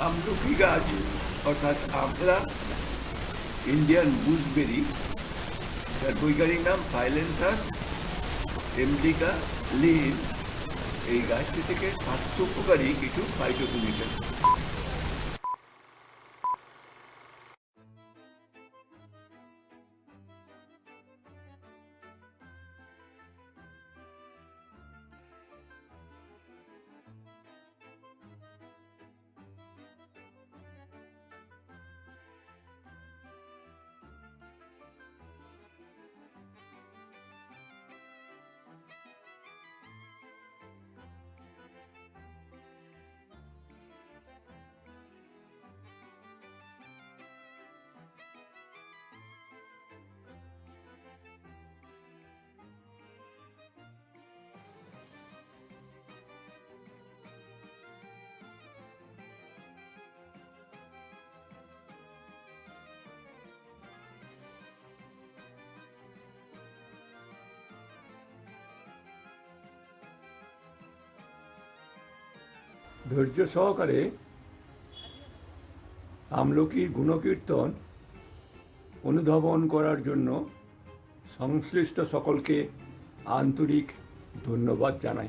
আমলকি গাছ অর্থাৎ আমরা ইন্ডিয়ান গুজবেরি যার বৈজ্ঞানিক নাম ফাইলেন্সার এমডিকা লিন এই গাছটি থেকে স্বাস্থ্য উপকারী কিছু ফাইটোকেমিক্যাল ধৈর্য সহকারে আমলকির গুণকীর্তন অনুধাবন করার জন্য সংশ্লিষ্ট সকলকে আন্তরিক ধন্যবাদ জানাই।